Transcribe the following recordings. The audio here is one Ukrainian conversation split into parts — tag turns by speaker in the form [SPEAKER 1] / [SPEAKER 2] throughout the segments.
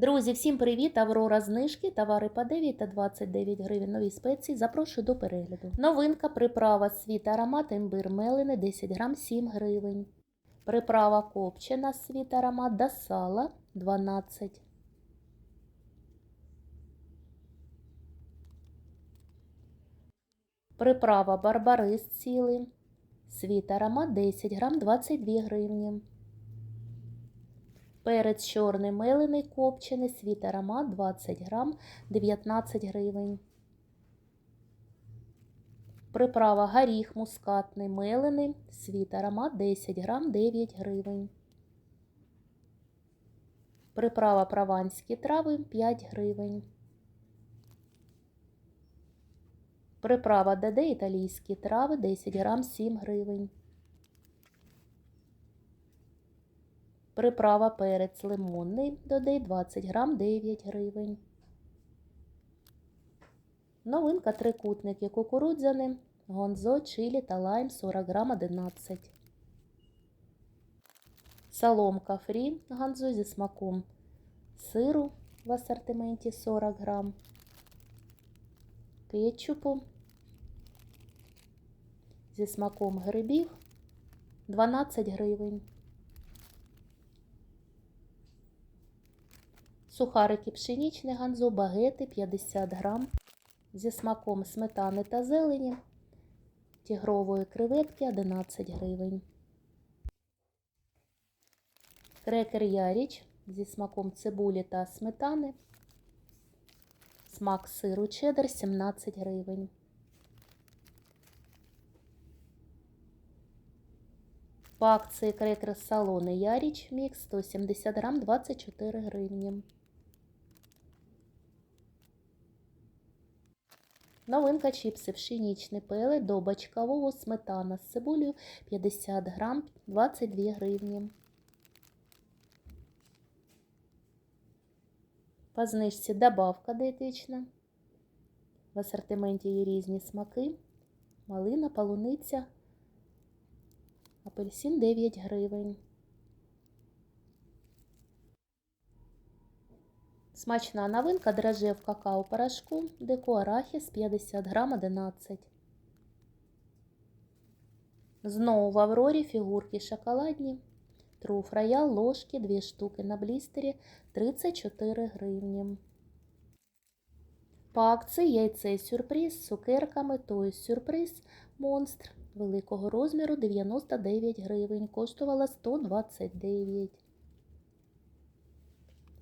[SPEAKER 1] Друзі, всім привіт! Аврора знижки, товари по 9 та 29 гривень. Нові спеції. Запрошую до перегляду. Новинка приправа світ аромат імбир мелини 10 грам 7 гривень. Приправа копчена світ аромат до сала 12. Приправа барбарис цілий. Світ аромат 10 грам 22 гривні. Перець чорний мелений копчений, світ аромат 20 грам 19 гривень. Приправа горіх мускатний мелений, світ аромат 10 грам 9 гривень. Приправа прованські трави 5 гривень. Приправа ДД італійські трави 10 грам 7 гривень. Приправа перець лимонний додай 20 грам 9 гривень. Новинка трикутники кукурудзяни, гонзо, чилі та лайм 40 грам 11. Соломка фрі гонзо зі смаком сиру в асортименті 40 грам. Кетчупу зі смаком грибів 12 гривень. Сухарики пшенічні ганзо, багети 50 грам зі смаком сметани та зелені, тігрової креветки 11 гривень. Крекер Яріч зі смаком цибулі та сметани. Смак сиру чеддер 17 гривень. По акції крекер салони Яріч мікс 170 грам 24 гривні. Новинка чіпси пшенічний пеле до бочкового сметана з цибулею 50 грам 22 гривні. По знижці добавка диетична. В асортименті є різні смаки. Малина, полуниця, апельсин 9 гривень. Смачна новинка драже в какао порошку, деко арахіс 50 грам 11. Знову в Аврорі фігурки шоколадні. Труф роял ложки 2 штуки на блістері 34 гривні. По акції яйце сюрприз з цукерками, той сюрприз монстр великого розміру 99 гривень. Коштувала 129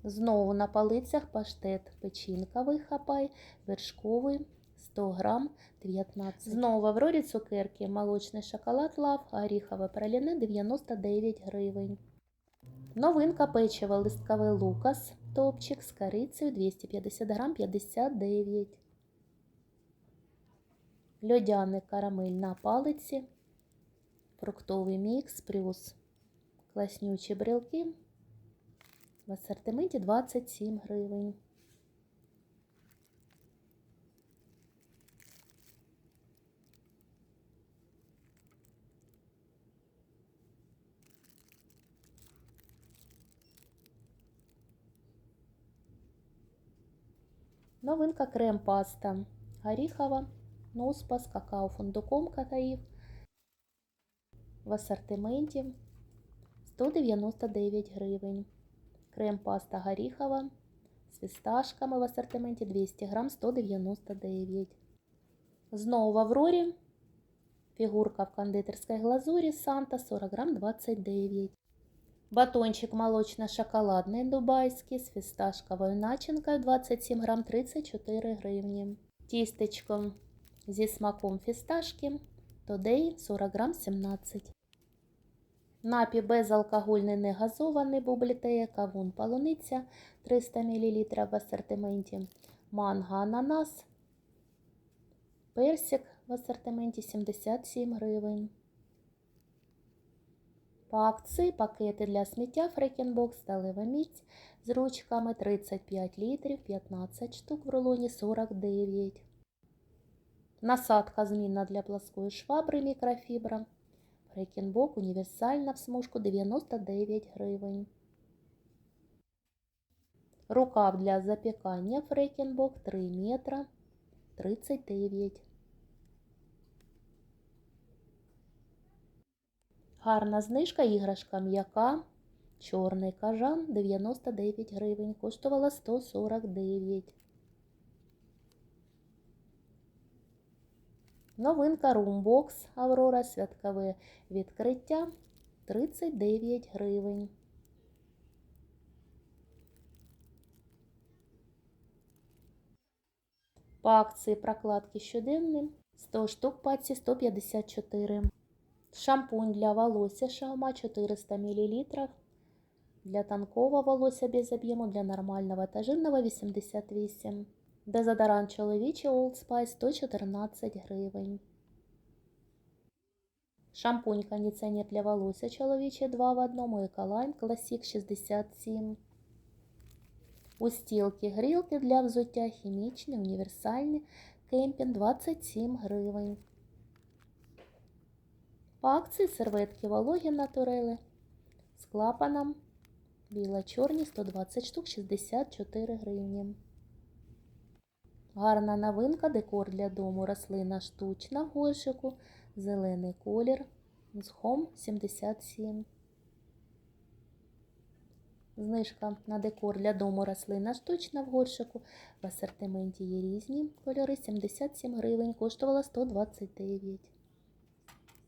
[SPEAKER 1] Знову на палицях паштет печінковий хапай, вершковий 100 грам 19. Знову в Аврорі цукерки, молочний шоколад лав, горіхове праліне 99 гривень. Новинка печиво листкове лукас, топчик з корицею 250 грам 59. Льодяний карамель на палиці, фруктовий мікс плюс класнючі брілки в асортименті 27 гривень. Новинка крем-паста горіхова, нуспа з какао-фундуком катаїв в асортименті 199 гривень. Крем-паста горіхова з фісташками в асортименті 200 грам 199. Знову в Аврорі фігурка в кондитерській глазурі Санта 40 грам 29. Батончик молочно-шоколадний дубайський з фісташковою начинкою 27 грам 34 гривні. Тістечко зі смаком фісташки Тодей 40 грам 17. Напій безалкогольний негазований бублітея, кавун полуниця 300 мл в асортименті, манго ананас, персик в асортименті 77 гривень. По акції пакети для сміття Фрекенбокс сталева міць з ручками 35 літрів, 15 штук в рулоні 49. Насадка змінна для плоскої швабри мікрофібра. Фрекенбок універсальна в смужку 99 гривень. Рукав для запікання Фрекенбок 3 метра 39. Гарна знижка, іграшка м'яка. Чорний кажан 99 гривень. Коштувала 149. Новинка Румбокс Аврора святкове відкриття 39 гривень. По акції прокладки щоденні 100 штук паці 154. Шампунь для волосся Шаума 400 мл. Для тонкого волосся без об'єму, для нормального та жирного 88. Дезодорант чоловічий Old Spice 114 гривень. Шампунь кондиціонер для волосся чоловічий 2 в 1, Ecoline Classic 67. Устілки грілки для взуття хімічні, універсальні, кемпінг 27 гривень. По акції серветки вологі натурели з клапаном біло-чорні 120 штук 64 гривні. Гарна новинка, декор для дому, рослина штучна в горщику, зелений колір, з Home 77. Знижка на декор для дому рослина штучна в горщику. В асортименті є різні кольори 77 гривень, коштувала 129.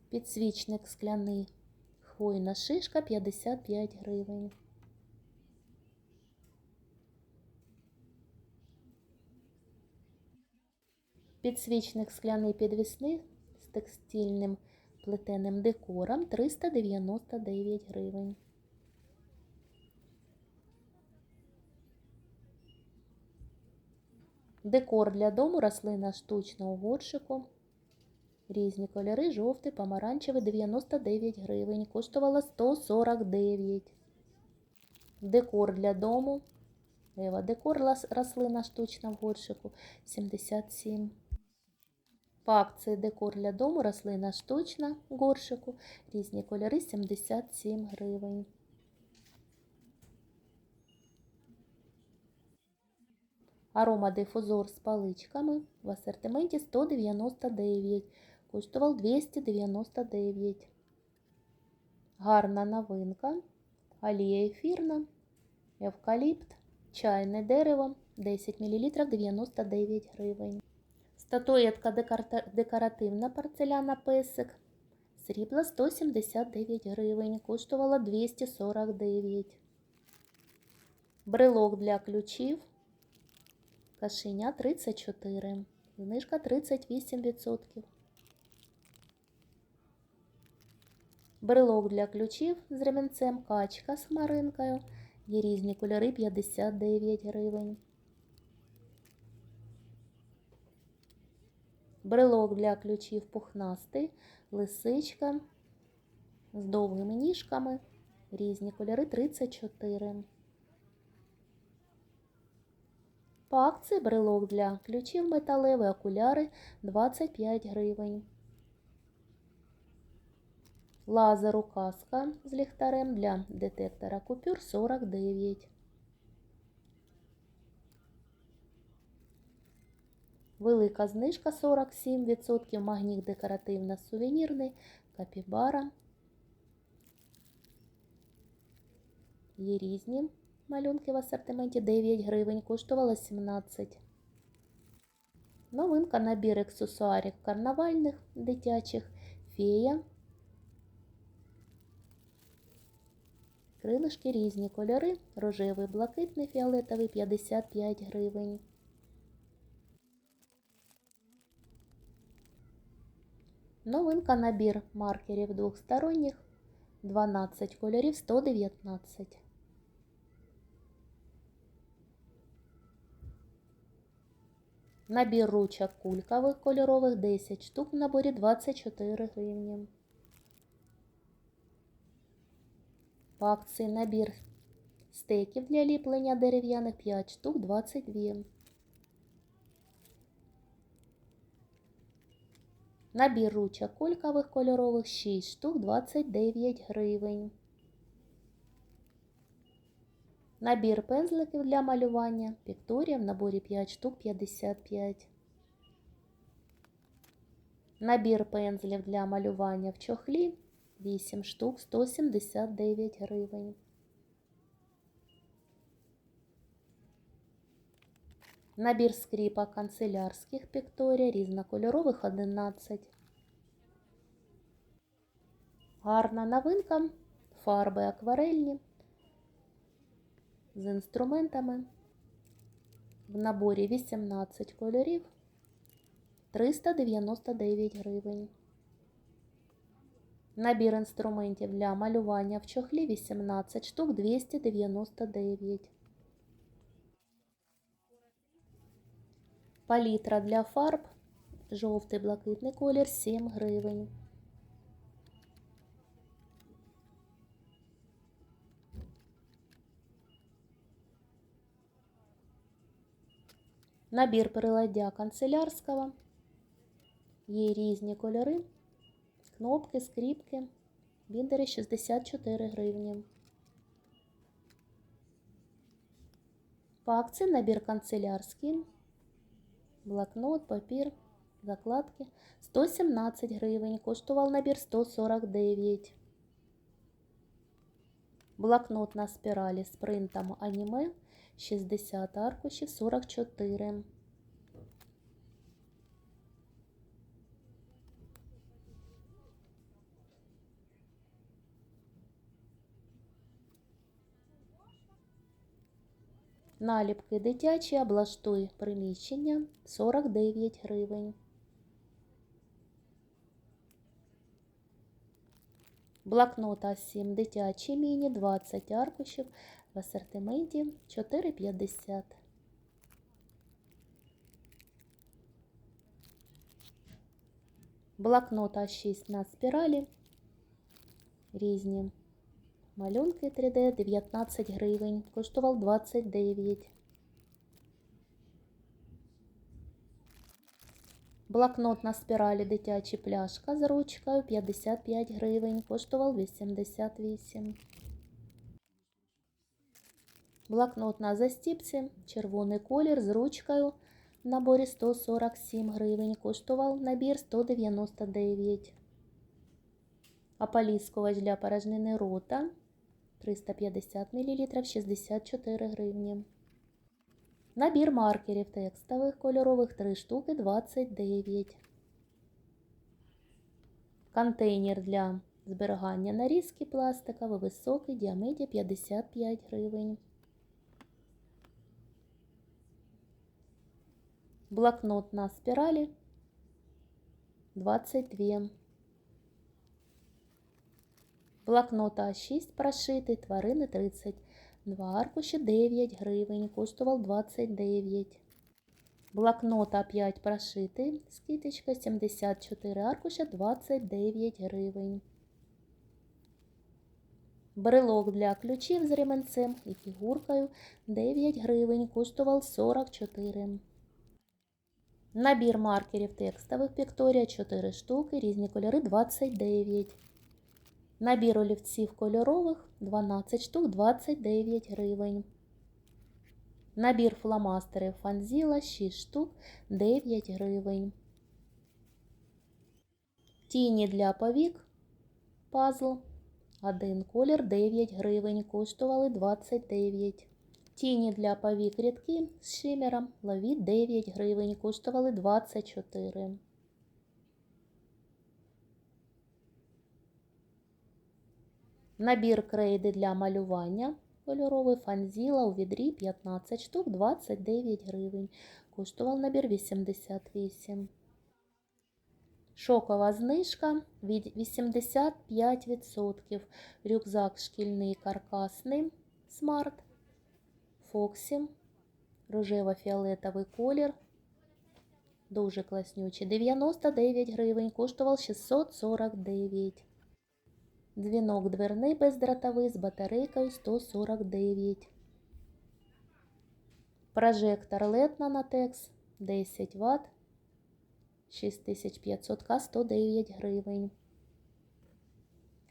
[SPEAKER 1] Підсвічник скляний. Хвойна шишка 55 гривень. Підсвічник скляний підвісний з текстильним плетеним декором 399 гривень. Декор для дому рослина штучна у горшику. Різні кольори, жовтий, помаранчевий 99 гривень. Коштувала 149. Декор для дому. Ева декор рослина штучна в горшику 77. По акції декор для дому рослина штучна горшику. Різні кольори 77 гривень. Аромадифузор з паличками в асортименті 199. Коштував 299. Гарна новинка. Алія ефірна, евкаліпт, чайне дерево 10 мл 99 гривень. Статуетка декоративна порцеляна песик. Срібла 179 гривень. Коштувала 249. Брелок для ключів. Кашеня 34. Знижка 38%. Брелок для ключів з ремінцем качка з хмаринкою. Є різні кольори 59 гривень. Брелок для ключів пухнастий, лисичка з довгими ніжками. Різні кольори 34. По акції брелок для ключів металеві окуляри 25 гривень. Лазер указка з ліхтарем для детектора купюр 49. Велика знижка 47%. Магніт декоративно-сувенірний, капібара. Є різні малюнки в асортименті 9 гривень, коштувала 17. Новинка набір аксесуарів карнавальних дитячих фея. Крилишки різні кольори, рожевий, блакитний, фіолетовий 55 гривень. Новинка набір маркерів двохсторонніх 12 кольорів 119. Набір ручок кулькових кольорових 10 штук в наборі 24 гривні. По акції набір стеків для ліплення дерев'яних 5 штук 22. Набір ручок кулькових кольорових 6 штук 29 гривень. Набір пензликів для малювання. Пікторія в наборі 5 штук 55. Набір пензлів для малювання в чохлі 8 штук 179 гривень. Набір скріпок канцелярських Пікторія різнокольорових 11. Гарна новинка. Фарби акварельні з інструментами. В наборі 18 кольорів 399 гривень. Набір інструментів для малювання в чохлі 18 штук 299. Палітра для фарб. Жовтий блакитний колір 7 гривень. Набір приладдя канцелярського. Є різні кольори, кнопки, скріпки, біндери 64 гривні. По акції набір канцелярський, блокнот, папір, закладки 117 гривень. Коштував набір 149. Блокнот на спіралі з принтом аніме 60 аркушів 44. Наліпки дитячі облаштуй приміщення 49 гривень. Блокнот А7 дитячий міні 20 аркушів в асортименті 4,50. Блокнот А6 на спіралі. Різні малюнки 3D 19 гривень. Коштував 29. Блокнот на спіралі дитячий пляшка з ручкою 55 гривень. Коштував 88. Блокнот на застіпці, червоний колір з ручкою в наборі 147 гривень. Коштував набір 199. Ополіскувач для порожнини рота 350 мл 64 гривні. Набір маркерів текстових кольорових 3 штуки 29. Контейнер для зберігання нарізки пластиковий високий діаметр 55 гривень. Блокнот на спіралі 22. Блокнот А6 прошитий, тварини 32 аркуші 9 гривень, коштував 29. Блокнот А5 прошитий, скидочка 74 аркуша 29 гривень. Брелок для ключів з ременцем і фігуркою 9 гривень, коштував 44. Набір маркерів текстових Пікторія 4 штуки, різні кольори 29. Набір олівців кольорових 12 штук 29 гривень. Набір фломастерів фанзіла 6 штук 9 гривень. Тіні для повік пазл. Один колір 9 гривень. Коштували 29. Тіні для повік рідки з шимером лові 9 гривень. Коштували 24. Набір крейди для малювання кольоровий фанзіла у відрі 15 штук 29 гривень. Коштував набір 88. Шокова знижка від 85%. Рюкзак шкільний каркасний смарт. Фоксі. Рожево-фіолетовий колір. Дуже класнючий. 99 гривень. Коштував 649. Дзвінок дверний бездротовий з батарейкою 149. Прожектор LED Nanotex 10 Вт. 6500 К 109 гривень.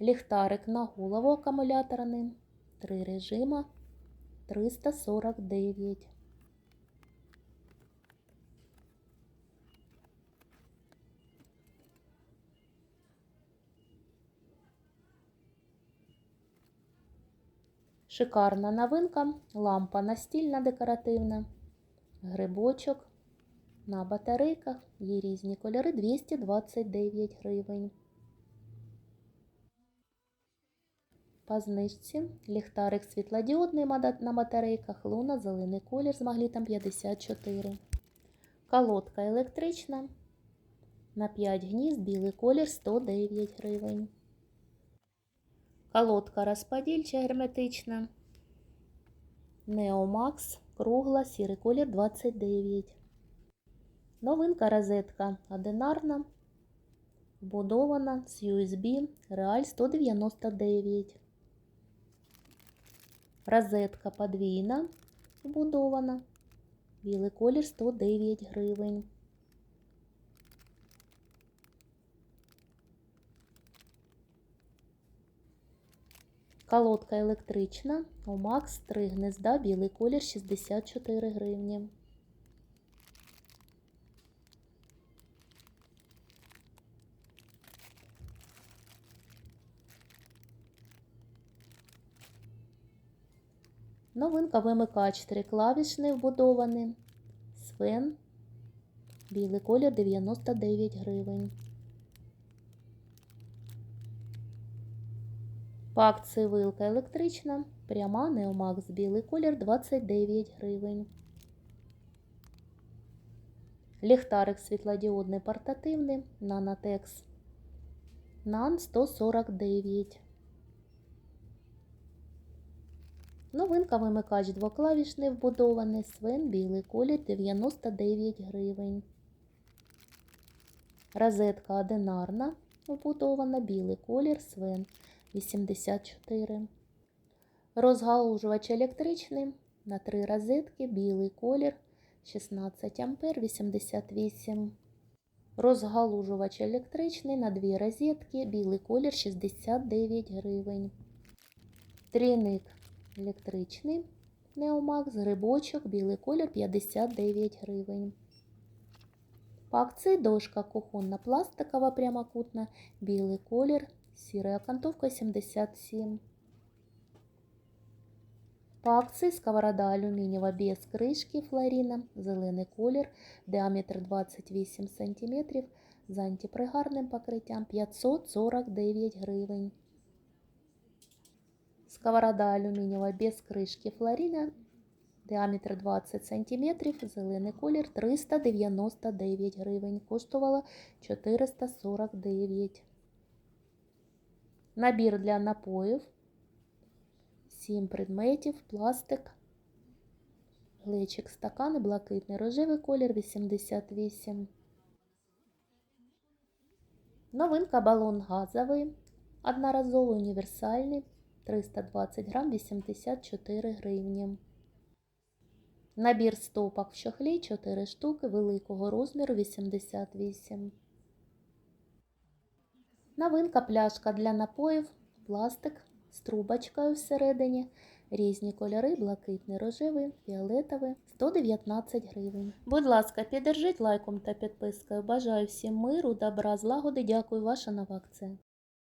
[SPEAKER 1] Ліхтарик на голову акумуляторний. Три режима 349. Шикарна новинка, лампа настільна декоративна, грибочок на батарейках, є різні кольори 229 гривень. По знижці ліхтарик світлодіодний на батарейках, луна, зелений колір з магнітом 54. Колодка електрична на 5 гнізд, білий колір 109 гривень. Колодка розподільча герметична. Неомакс, кругла, сірий колір 29. Новинка розетка одинарна, вбудована з USB, реаль 199. Розетка подвійна, вбудована, білий колір 109 гривень. Колодка електрична, Омакс 3 гнезда, білий колір 64 гривні. Новинка вимикач триклавішний вбудований. Свен. Білий колір 99 гривень. Акції вилка електрична. Пряма Неомакс білий колір 29 гривень. Ліхтарик світлодіодний портативний. Нанотекс. Нан 149. Новинка вимикач двоклавішний вбудований. Свен білий колір 99 гривень. Розетка одинарна вбудована. Білий колір Свен 84. Розгалужувач електричний на три розетки, білий колір 16 ампер 88. Розгалужувач електричний на дві розетки, білий колір 69 гривень. Трійник електричний Неомакс, грибочок, білий колір 59 гривень. По дошка кухонна пластикова прямокутна, білий колір, сіра окантовка 77. По акції сковорода алюмінієва без кришки флоріна, зелений колір, діаметр 28 см, з антипригарним покриттям 549 гривень. Сковорода алюмінієва без кришки флоріна, діаметр 20 см, зелений колір 399 гривень, коштувала 449. Набір для напоїв. 7 предметів, пластик, глечик, стакани, блакитний рожевий колір 88. Новинка балон газовий, одноразовий універсальний, 320 грам 84 гривні. Набір стопок в чохлі 4 штуки великого розміру 88. Новинка пляшка для напоїв, пластик з трубочкою всередині. Різні кольори, блакитний, рожевий, фіолетовий, 119 гривень. Будь ласка, піддержіть лайком та підпискою. Бажаю всім миру, добра, злагоди. Дякую, ваша нова акція.